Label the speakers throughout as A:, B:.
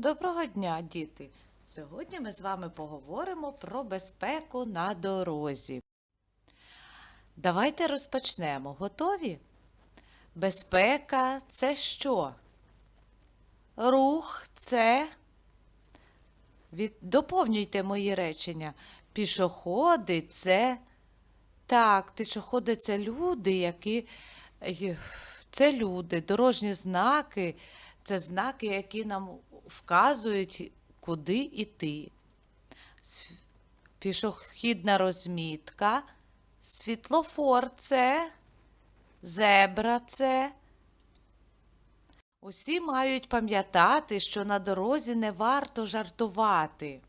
A: Доброго дня, діти! Сьогодні ми з вами поговоримо про безпеку на дорозі. Давайте розпочнемо. Готові? Безпека це що? Рух це. Доповнюйте мої речення. Пішоходи це. Так, пішоходи це люди, які. е, Це люди, дорожні знаки, це знаки, які нам вказують, куди йти. Пішохідна розмітка, світлофор це, зебра це. Усі мають пам'ятати, що на дорозі не варто жартувати.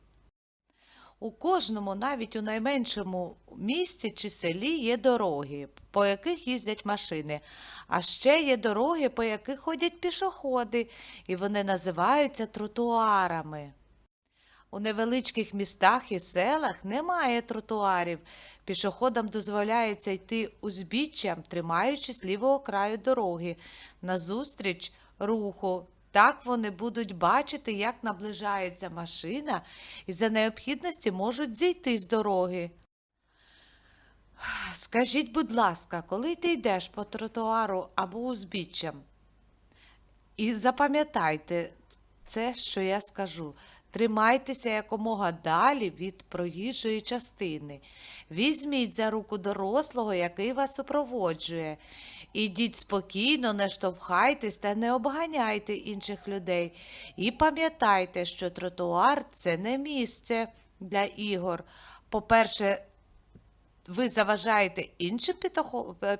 A: У кожному, навіть у найменшому місті чи селі, є дороги, по яких їздять машини, а ще є дороги, по яких ходять пішоходи, і вони називаються тротуарами. У невеличких містах і селах немає тротуарів. Пішоходам дозволяється йти узбіччям, тримаючись лівого краю дороги, назустріч руху. Так вони будуть бачити, як наближається машина, і за необхідності можуть зійти з дороги. Скажіть, будь ласка, коли ти йдеш по тротуару або узбіччям, і запам'ятайте це, що я скажу. Тримайтеся якомога далі від проїжджої частини. Візьміть за руку дорослого, який вас супроводжує. Ідіть спокійно, не штовхайтесь та не обганяйте інших людей. І пам'ятайте, що тротуар це не місце для ігор. По-перше, ви заважаєте іншим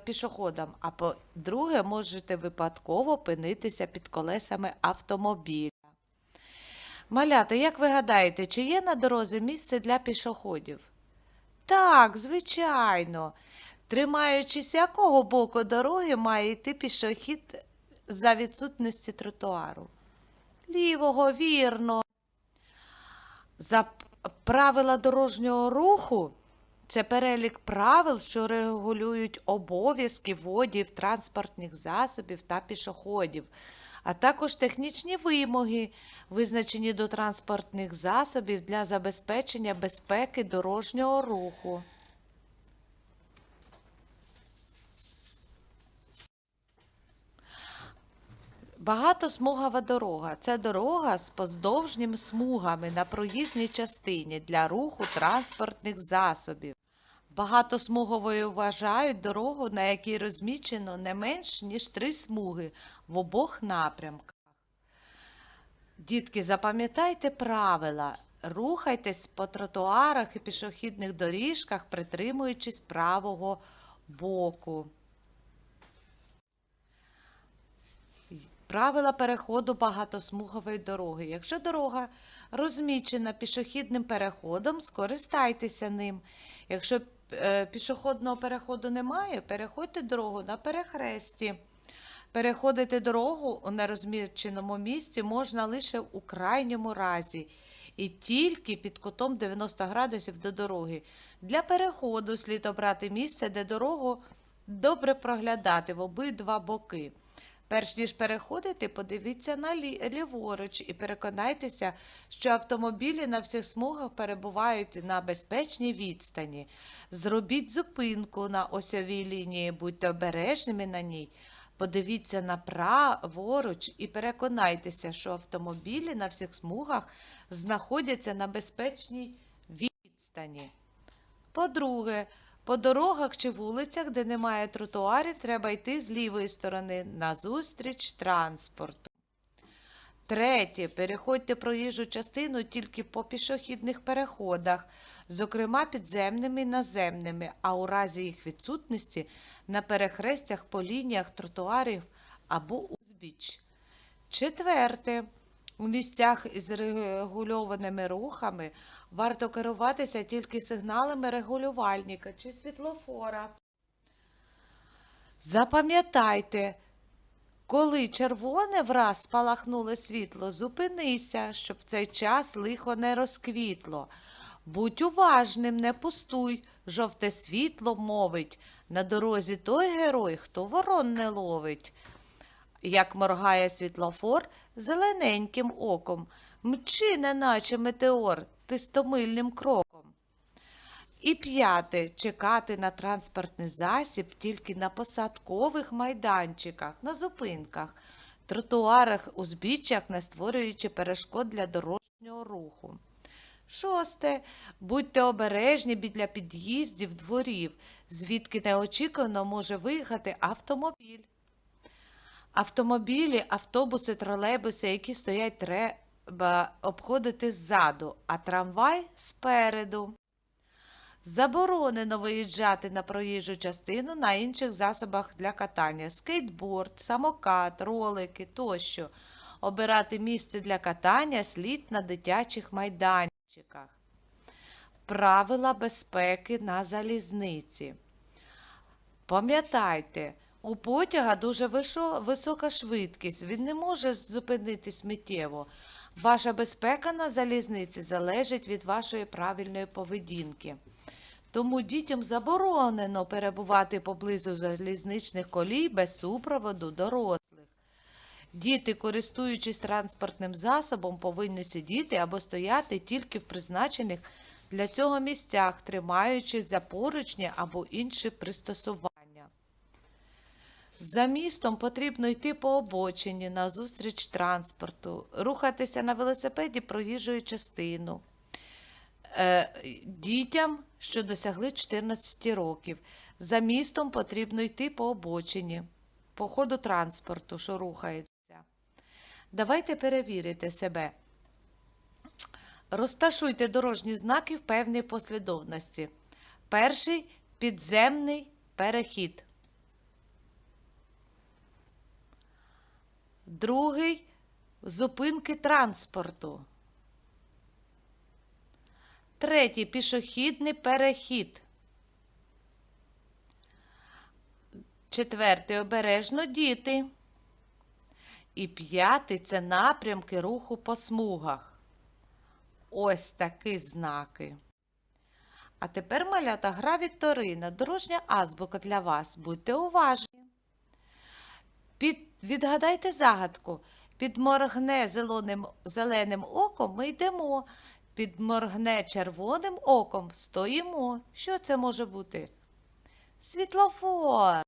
A: пішоходам, а по-друге, можете випадково опинитися під колесами автомобіля. Малята, як ви гадаєте, чи є на дорозі місце для пішоходів? Так, звичайно. Тримаючись якого боку дороги має йти пішохід за відсутності тротуару? Лівого, вірно. За правила дорожнього руху це перелік правил, що регулюють обов'язки водіїв, транспортних засобів та пішоходів, а також технічні вимоги, визначені до транспортних засобів для забезпечення безпеки дорожнього руху. Багатосмугова дорога це дорога з поздовжніми смугами на проїзній частині для руху транспортних засобів. Багатосмуговою вважають дорогу, на якій розмічено не менш ніж три смуги в обох напрямках. Дітки, запам'ятайте правила. Рухайтесь по тротуарах і пішохідних доріжках, притримуючись правого боку. Правила переходу багатосмугової дороги. Якщо дорога розмічена пішохідним переходом, скористайтеся ним. Якщо е, пішохідного переходу немає, переходьте дорогу на перехресті. Переходити дорогу у нерозміченому місці можна лише у крайньому разі і тільки під кутом 90 градусів до дороги. Для переходу слід обрати місце, де дорогу добре проглядати в обидва боки. Перш ніж переходити, подивіться на ліворуч і переконайтеся, що автомобілі на всіх смугах перебувають на безпечній відстані. Зробіть зупинку на осьовій лінії, будьте обережними на ній. Подивіться направоруч і переконайтеся, що автомобілі на всіх смугах знаходяться на безпечній відстані. По-друге, по дорогах чи вулицях, де немає тротуарів, треба йти з лівої сторони назустріч транспорту. Третє. Переходьте проїжджу частину тільки по пішохідних переходах, зокрема підземними і наземними, а у разі їх відсутності на перехрестях по лініях тротуарів або узбіч. Четверте. У місцях із регульованими рухами варто керуватися тільки сигналами регулювальника чи світлофора. Запам'ятайте, коли червоне враз спалахнуло світло, зупинися, щоб в цей час лихо не розквітло. Будь уважним, не пустуй, жовте світло мовить. На дорозі той герой, хто ворон не ловить. Як моргає світлофор зелененьким оком, мчи, неначе метеор, тистомильним кроком. І п'яте чекати на транспортний засіб тільки на посадкових майданчиках, на зупинках, тротуарах, узбіччях, не створюючи перешкод для дорожнього руху. Шосте. Будьте обережні біля під'їздів дворів, звідки неочікувано може виїхати автомобіль. Автомобілі, автобуси, тролейбуси, які стоять, треба обходити ззаду, а трамвай спереду. Заборонено виїжджати на проїжджу частину на інших засобах для катання: скейтборд, самокат, ролики тощо. Обирати місце для катання слід на дитячих майданчиках. Правила безпеки на залізниці. Пам'ятайте, у потяга дуже висока швидкість, він не може зупинитись миттєво. Ваша безпека на залізниці залежить від вашої правильної поведінки. Тому дітям заборонено перебувати поблизу залізничних колій без супроводу дорослих. Діти, користуючись транспортним засобом, повинні сидіти або стояти тільки в призначених для цього місцях, тримаючись за поручні або інші пристосування. За містом потрібно йти по обочині назустріч транспорту, рухатися на велосипеді проїжджою частину. Е, дітям, що досягли 14 років. За містом потрібно йти по обочині, по ходу транспорту, що рухається. Давайте перевірити себе. Розташуйте дорожні знаки в певній послідовності. Перший підземний перехід. Другий зупинки транспорту. Третій пішохідний перехід. Четвертий обережно діти. І п'ятий це напрямки руху по смугах. Ось такі знаки. А тепер малята гра Вікторина. Дорожня азбука для вас. Будьте уважні. Під, відгадайте загадку. Підморгне зеленим, зеленим оком ми йдемо. Підморгне червоним оком стоїмо. Що це може бути? Світлофор.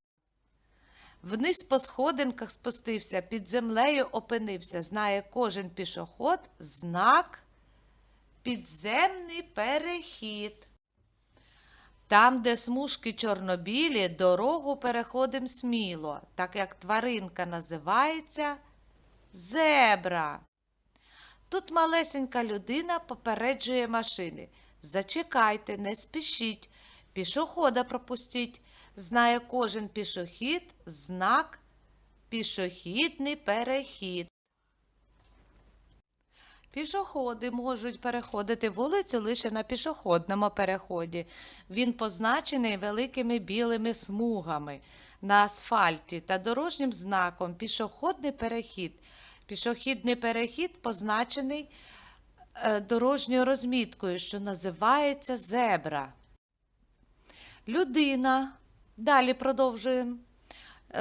A: Вниз по сходинках спустився, під землею опинився. Знає кожен пішоход знак підземний перехід. Там, де смужки чорнобілі, дорогу переходим сміло, так як тваринка називається зебра. Тут малесенька людина попереджує машини. Зачекайте, не спішіть, пішохода пропустіть. Знає кожен пішохід знак пішохідний перехід. Пішоходи можуть переходити вулицю лише на пішохідному переході. Він позначений великими білими смугами на асфальті та дорожнім знаком пішохідний перехід. Пішохідний перехід позначений е, дорожньою розміткою, що називається зебра. Людина. Далі продовжуємо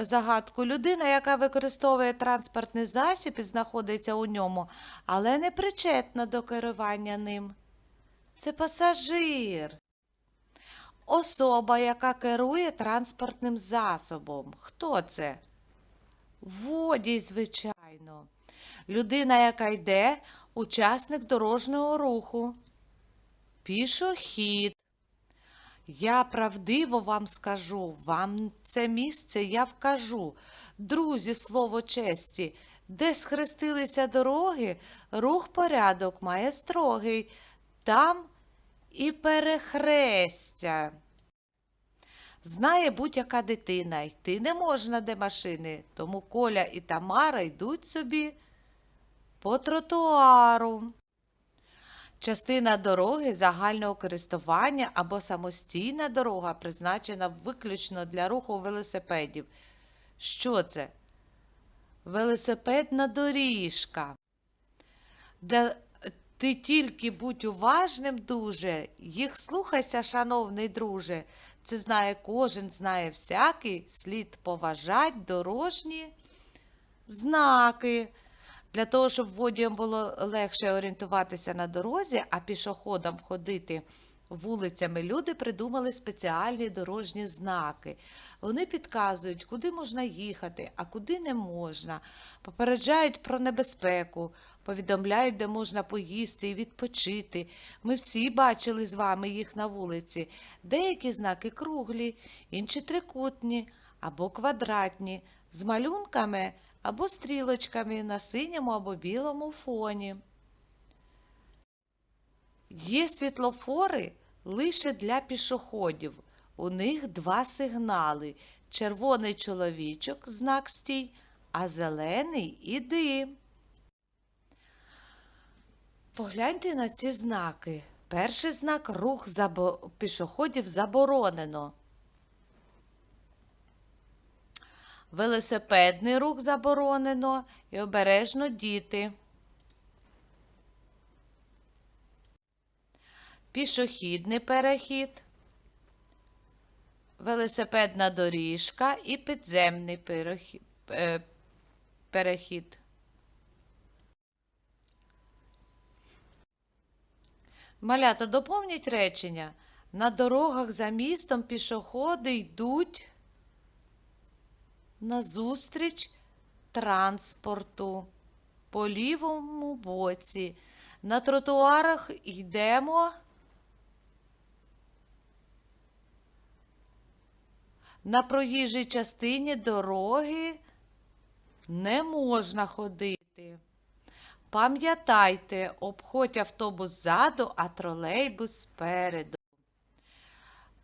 A: загадку. Людина, яка використовує транспортний засіб і знаходиться у ньому, але не причетна до керування ним. Це пасажир. Особа, яка керує транспортним засобом. Хто це? Водій, звичайно. Людина, яка йде, учасник дорожнього руху. Пішохід. Я правдиво вам скажу, вам це місце я вкажу. Друзі, слово честі, де схрестилися дороги, рух порядок має строгий, там і перехрестя. Знає будь-яка дитина, йти не можна де машини, тому Коля і Тамара йдуть собі по тротуару. Частина дороги загального користування або самостійна дорога призначена виключно для руху велосипедів. Що це? Велосипедна доріжка. Для... Ти тільки будь уважним дуже, їх слухайся, шановний друже. Це знає кожен, знає всякий, слід поважать дорожні знаки. Для того, щоб водіям було легше орієнтуватися на дорозі, а пішоходам ходити вулицями, люди придумали спеціальні дорожні знаки. Вони підказують, куди можна їхати, а куди не можна, попереджають про небезпеку, повідомляють, де можна поїсти і відпочити. Ми всі бачили з вами їх на вулиці. Деякі знаки круглі, інші трикутні або квадратні, з малюнками або стрілочками на синьому або білому фоні. Є світлофори лише для пішоходів. У них два сигнали: червоний чоловічок, знак стій, а зелений іди. Погляньте на ці знаки. Перший знак рух пішоходів заборонено. Велосипедний рух заборонено і обережно діти. Пішохідний перехід, велосипедна доріжка і підземний перехід. перехід. Малята, доповніть речення. На дорогах за містом пішоходи йдуть назустріч транспорту по лівому боці. На тротуарах йдемо. На проїжджій частині дороги не можна ходити. Пам'ятайте, обходь автобус ззаду, а тролейбус спереду.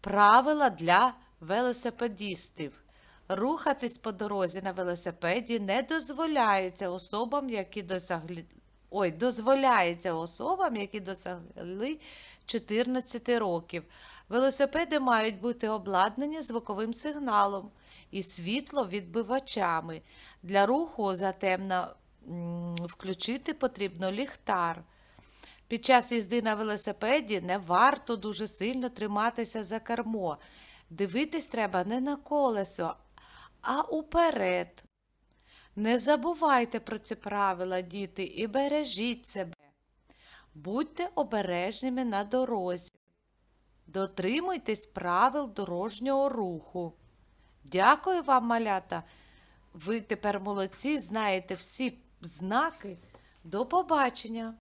A: Правила для велосипедістів. Рухатись по дорозі на велосипеді не дозволяється особам, які досягли. Ой, дозволяється особам, які досягли 14 років. Велосипеди мають бути обладнані звуковим сигналом і світловідбивачами. Для руху затемно включити потрібно ліхтар. Під час їзди на велосипеді не варто дуже сильно триматися за кермо. Дивитись треба не на колесо, а уперед. Не забувайте про ці правила, діти, і бережіть себе. Будьте обережними на дорозі. Дотримуйтесь правил дорожнього руху. Дякую вам, малята. Ви тепер молодці, знаєте всі знаки. До побачення!